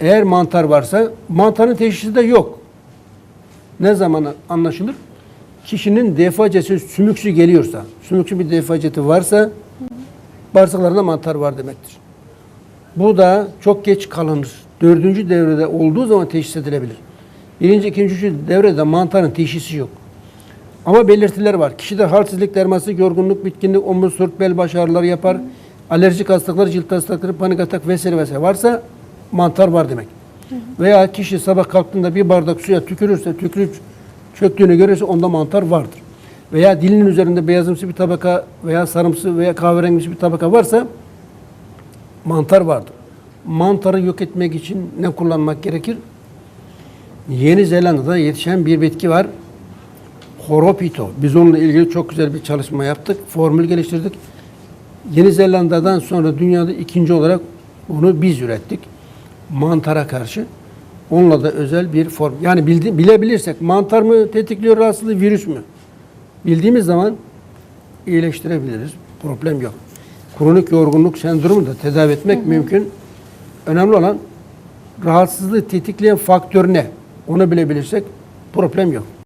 Eğer mantar varsa mantarın teşhisi de yok. Ne zaman anlaşılır? Kişinin defacesi sümüksü geliyorsa, sümüksü bir defaceti varsa bağırsaklarında mantar var demektir. Bu da çok geç kalınır. Dördüncü devrede olduğu zaman teşhis edilebilir. Birinci, ikinci, üçüncü devrede mantarın teşhisi yok. Ama belirtiler var. Kişide halsizlik, derması, yorgunluk, bitkinlik, omuz, sırt, bel, baş ağrıları yapar. Alerjik hastalıklar, cilt hastalıkları, panik atak vesaire vesaire varsa mantar var demek. Veya kişi sabah kalktığında bir bardak suya tükürürse, tükürük çöktüğünü görürse onda mantar vardır. Veya dilinin üzerinde beyazımsı bir tabaka veya sarımsı veya kahverengisi bir tabaka varsa mantar vardır. Mantarı yok etmek için ne kullanmak gerekir? Yeni Zelanda'da yetişen bir bitki var. Horopito. Biz onunla ilgili çok güzel bir çalışma yaptık. Formül geliştirdik. Yeni Zelanda'dan sonra dünyada ikinci olarak bunu biz ürettik. Mantara karşı. Onunla da özel bir form. Yani bildi, bilebilirsek mantar mı tetikliyor rahatsızlığı, virüs mü? Bildiğimiz zaman iyileştirebiliriz. Problem yok. Kronik yorgunluk sendromu da tedavi etmek mümkün. Önemli olan rahatsızlığı tetikleyen faktör ne? Onu bilebilirsek problem yok.